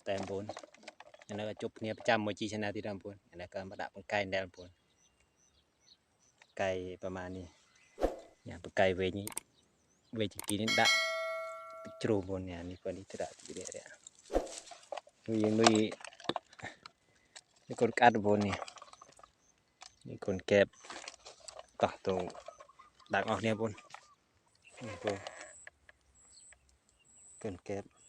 ស្តែមបងឥឡូវជួបគ្នាប្រចាំមួយជីឆ្នាំទីដល់បងឥឡូវក៏មកដាក់បង្កាយដែលបងកាយប្រហែលនេះញ៉ាំបង្កាយវិញនេះវិញជីគីនេះដាក់ទឹកជ្រោមបងញ៉ាំនេះគាត់នេះទៅដាក់ទីនេះនេះនុយនុយនេះកូនកាត់បងនេះនេះកូនកែបតោះទៅដាក់អស់គ្នាបងនេះបងកូនកែប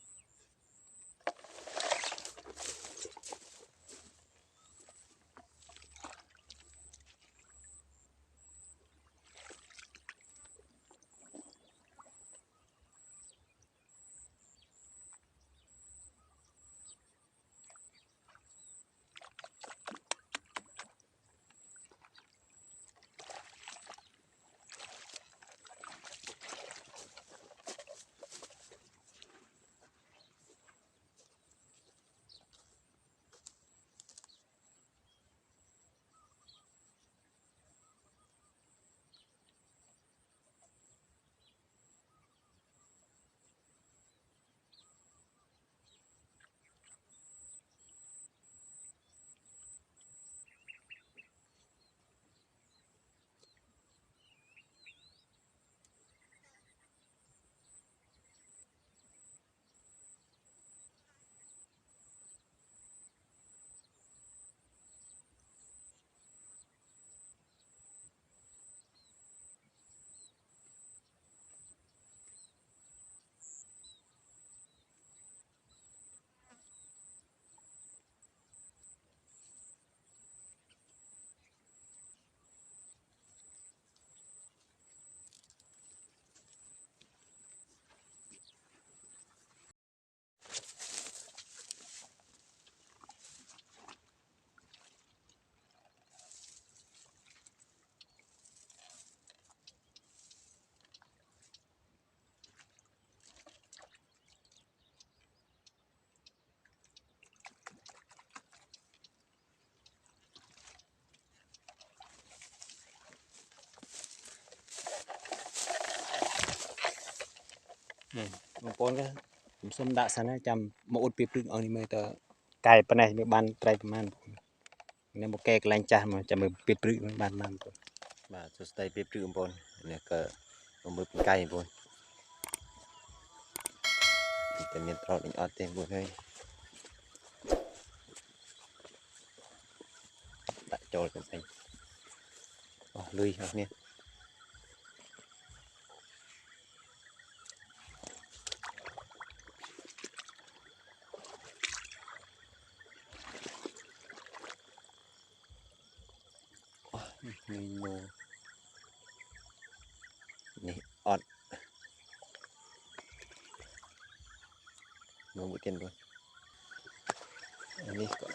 បងប្អូនក៏ខ្ញុំសុំដាក់សិនណាចាំមកអ៊ុតពីព្រឹកអស់នេះមើលតើកាយប៉ុណ្ណេះវាបានត្រីប្រហែលបងនេះមកកែកន្លែងចាស់មកចាំមើលពីព្រឹកបានបានបងបាទសួស្ដីពីព្រឹកបងប្អូននេះក៏មកមើលកាយបងប្អូនតែមានត្រត់នេះអត់ទេបងប្អូនហើយដាក់ចូលទៅវិញអស់លុយអស់នេះ นี่นูนี่ออดนูบุเตียนด้วยอันนี้ก็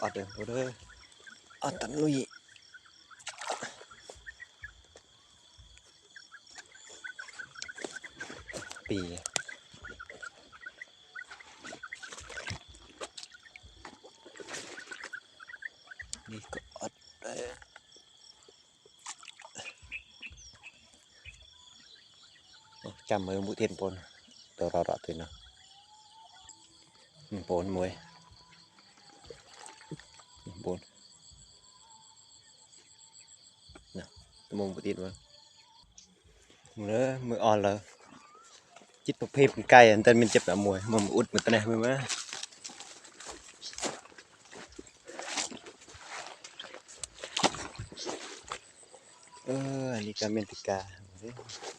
ចាំមើលមួយទៀតបងប្អូនទៅរត់រត់ទៅណាបងប្អូនមួយបងប្អូនណាទៅមកមួយទៀតបងមើលមើលអស់លើចិត្តប្រភេទកាយអន្តិនមានចិត្តតែមួយមកអ៊ុតមកត្នេះមើលមើលអឺអានេះក៏មានទីកាមើ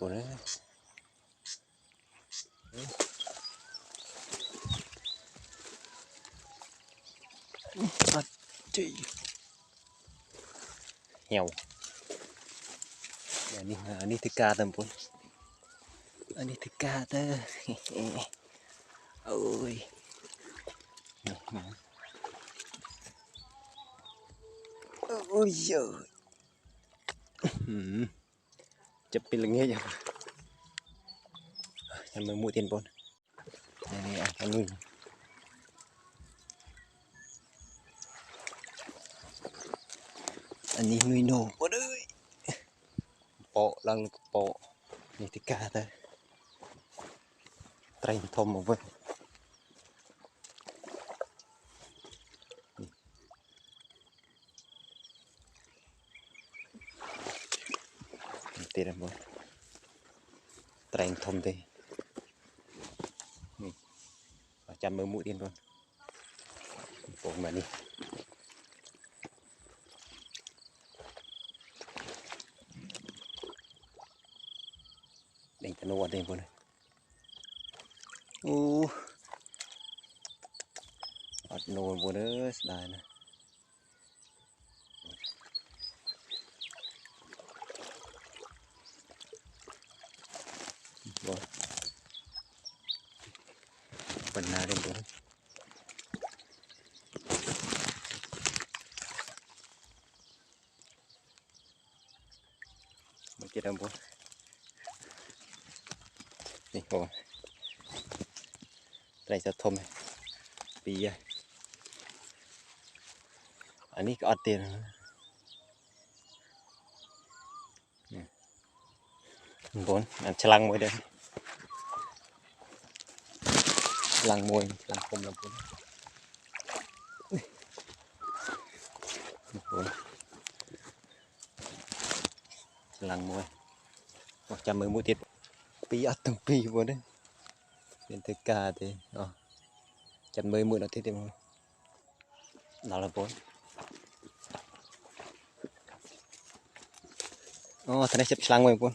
của đấy ọt chị เหี่ยวอันนี้อันนี้ทิกาเต็มปุ่นอันนี้ทิกาเตอร์ โอ้ยนี่มาโอ้ยเยอะ หืมจะเ chị. Heo. Ini tầm bốn. Tempun ini tiga teh ôi. Ôi giời. Ừ. Chụp pin lưng hết rồi. Em mới mua tiền bốn này này anh nuôi. អានេះនុយណូបងអើយបកឡើងកបកនេះទីកាទៅត្រែងធំមកវិញនេះទៀតហ្នឹងបងត្រែងធំទេចាំមើលមួយទៀតបងកំពុងមកនេះ ដេញតនួអត់ទេបងអូអត់នូនបងអើយស្ដាយណាស់បងបណ្ណាទេបង មកទៀតបង នេះបងត្រីសាធំពីរហើយអានេះក៏អត់ទៀតបងអាឆ្លាំងមួយដែរឆ្លាំងមួយឆ្លាំងធំឡើងបងបងឆ្លាំងមួយអស់ចាំមើលមួយទៀត ពីរអត់ទាំងពីរបងនេះមានទៅការទេអស់ចាំមើលមួយដល់ទៀតទេបងដល់ហើយបងអូតែនេះចាប់ឆ្លាំងមួយបង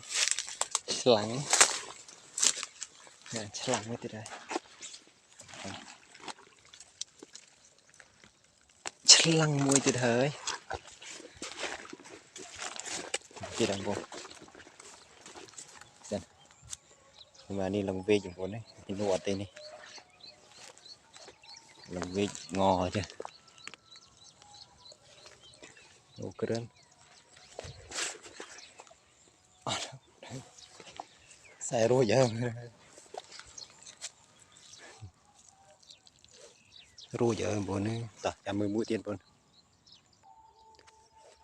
ឆ្លាំងនេះឆ្លាំងមួយទៀតហើយឆ្លាំងមួយទៀតហើយទៀតហើយបង nhưng mà đi lòng về chúng con đấy thì nó ọt đây này lòng về ngò chứ ô cơ đơn xài rồi giờ rồi giờ bốn ấy tập chăm mười mũi tiền bốn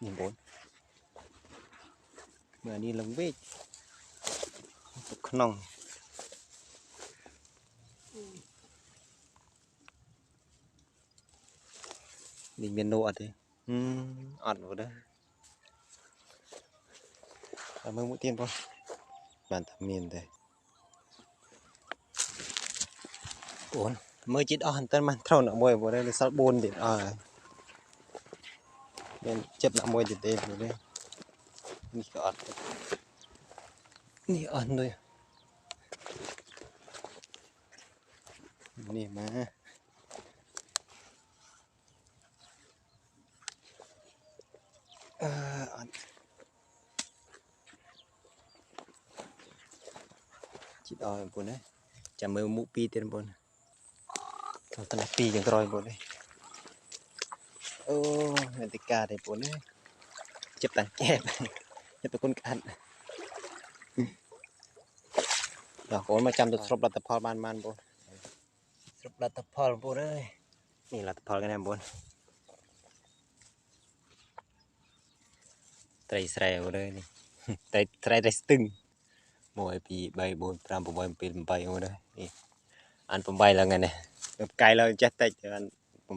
nhìn bốn mà đi lòng về ក្នុង នេះមាននោអត់ទេហឹមអត់មកដែរតែមើលមួយទៀតបងបានតែមានទេអូនមើលចិត្តអស់ហ្នឹងបានត្រូវអ្នកមួយបងនេះសល់4ទៀតអស់ហើយមានចិត្តអ្នកមួយទៀតទេបងនេះនេះក៏អត់ទេនេះអត់ដូចនេះមក ជីតអស់បងណាចាំមើលមុខពីរទៀតបងទៅតែពីរយ៉ាងក្រោយបងនេះអូមានតិកាទេបងណាចិត្តតាំងកែបចិត្តប្រគុណកាត់ដល់កូនមកចាំទៅស្រុបលទ្ធផលបានបានបងស្រុបលទ្ធផលបងអើយនេះលទ្ធផលគេណាបងត្រីស្រែបងអើយនេះត្រីត្រីត្រីស្ទឹង 1 2 3 4 5 6 7 8បងអើយនេះអាន8ឡើងហ្នឹងផ្កាយឡើងចេះតិចអាន8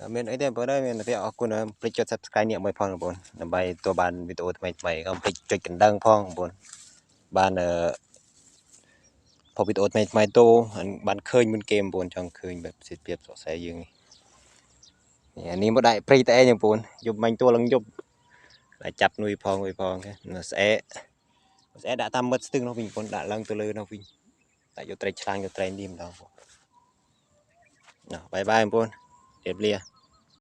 អត់មានអីទេបងអើយមានតែអរគុណភ្លេចចុច Subscribe នេះមួយផងបងដើម្បីទទួលបានវីដេអូថ្មីថ្មីកុំភ្លេចចុចកណ្ដឹងផងបងបានអឺផុសវីដេអូថ្មីថ្មីទៅបានឃើញមុនគេបងប្អូនចង់ឃើញបែបសិទ្ធិភាពសរសៃយើងនេះនេះអានេះមកដាក់ព្រៃតែឯងបងប្អូនយប់មិញតួឡើងយប់ តែចាប់នុយផងអុយផងគេស្អែស្អែដាក់តាមមិត្តស្ទឹងនោះវិញបងប្អូនដាក់ឡើងទៅលើនោះវិញដាក់យកត្រីឆ្លាងយកត្រីនេះម្ដងបងណោះបាយបាយបងប្អូនជម្រាបលា